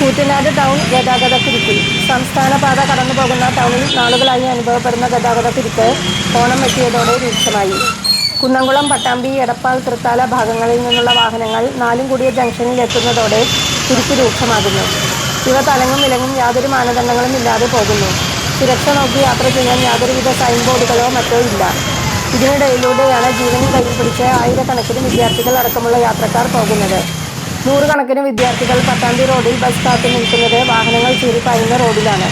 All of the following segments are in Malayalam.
കൂറ്റനാട് ടൗൺ ഗതാഗതക്കുരുക്കിൽ സംസ്ഥാന പാത കടന്നു പോകുന്ന ടൗണിൽ നാളുകളായി അനുഭവപ്പെടുന്ന ഗതാഗതക്കുരുക്ക് ഓണം എത്തിയതോടെ രൂക്ഷമായി. കുന്നംകുളം പട്ടാമ്പി എടപ്പാൾ തൃത്താല ഭാഗങ്ങളിൽ നിന്നുള്ള വാഹനങ്ങൾ നാലും കൂടിയ ജംഗ്ഷനിൽ എത്തുന്നതോടെ കുരുക്ക് രൂക്ഷമാകുന്നു. ഇവ തലങ്ങും വിലങ്ങും യാതൊരു മാനദണ്ഡങ്ങളും ഇല്ലാതെ പോകുന്നു. സുരക്ഷ നോക്കി യാത്ര ചെയ്യാൻ യാതൊരുവിധ സൈൻ ബോർഡുകളോ മറ്റോ ഇല്ല. ഇതിനിടയിലൂടെയാണ് ജീവനും കയ്യിൽ പിടിച്ച് ആയിരക്കണക്കിന് വിദ്യാർത്ഥികൾ അടക്കമുള്ള യാത്രക്കാർ പോകുന്നത്. നൂറുകണക്കിന് വിദ്യാർത്ഥികൾ പട്ടാമ്പി റോഡിൽ ബസ് കാത്തു നിൽക്കുന്നത് വാഹനങ്ങൾ ചീറിപ്പായുന്ന റോഡിലാണ്.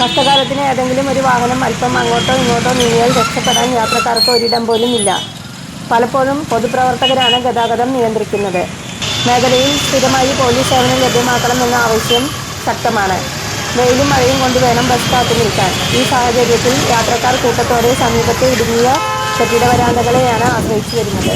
കഷ്ടകാലത്തിന് ഏതെങ്കിലും ഒരു വാഹനം അല്പം അങ്ങോട്ടോ ഇങ്ങോട്ടോ നീങ്ങിയാൽ രക്ഷപ്പെടാൻ യാത്രക്കാർക്ക് ഒരിടം പോലും ഇല്ല. പലപ്പോഴും പൊതുപ്രവർത്തകരാണ് ഗതാഗതം നിയന്ത്രിക്കുന്നത്. മേഖലയിൽ സ്ഥിരമായി പോലീസ് സേവനം ലഭ്യമാക്കണമെന്ന ആവശ്യം ശക്തമാണ്. വെയിലും മഴയും കൊണ്ട് വേണം ബസ് കാത്തു നിൽക്കാൻ. ഈ സാഹചര്യത്തിൽ യാത്രക്കാർ കൂട്ടത്തോടെ സമീപത്തെ ഇടുങ്ങിയ കെട്ടിട വരാന്തകളെയാണ് ആശ്രയിച്ചു വരുന്നത്.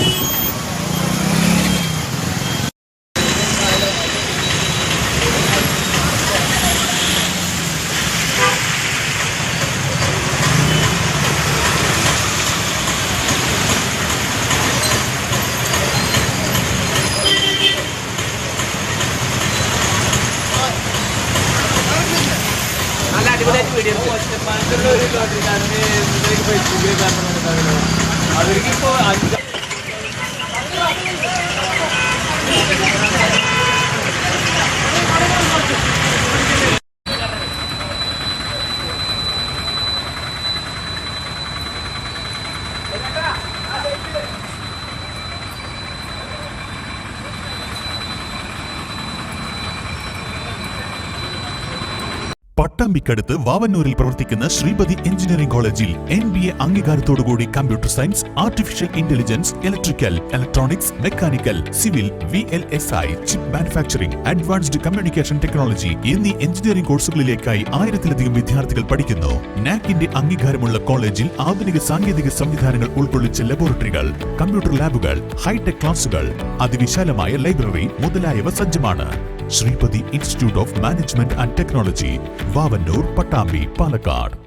അടിപൊളിയായിട്ട് വീഡിയോ അവർക്ക് ഇപ്പോ അഞ്ച് പട്ടാമ്പിക്കടുത്ത് വാവന്നൂരിൽ പ്രവർത്തിക്കുന്ന ശ്രീപതി എഞ്ചിനീയറിംഗ് കോളേജിൽ N B A അംഗീകാരത്തോടുകൂടി computer science artificial intelligence electrical electronics mechanical civil V L S I chip manufacturing advanced communication technology എന്നീ എഞ്ചിനീയറിംഗ് കോഴ്സുകളിലേക്കായി ആയിരത്തിലധികം വിദ്യാർത്ഥികൾ പഠിക്കുന്നു. നാക്കിന്റെ അംഗീകാരമുള്ള കോളേജിൽ ആധുനിക സാങ്കേതിക സംവിധാനങ്ങൾ ഉൾക്കൊള്ളിച്ച ലബോറട്ടറികൾ കമ്പ്യൂട്ടർ ലാബുകൾ ഹൈടെക് ക്ലാസുകൾ അതിവിശാലമായ ലൈബ്രറി മുതലായവ സജ്ജമാണ്. Sreepathi institute of management and technology Vavanoor Pattambi Palakkad.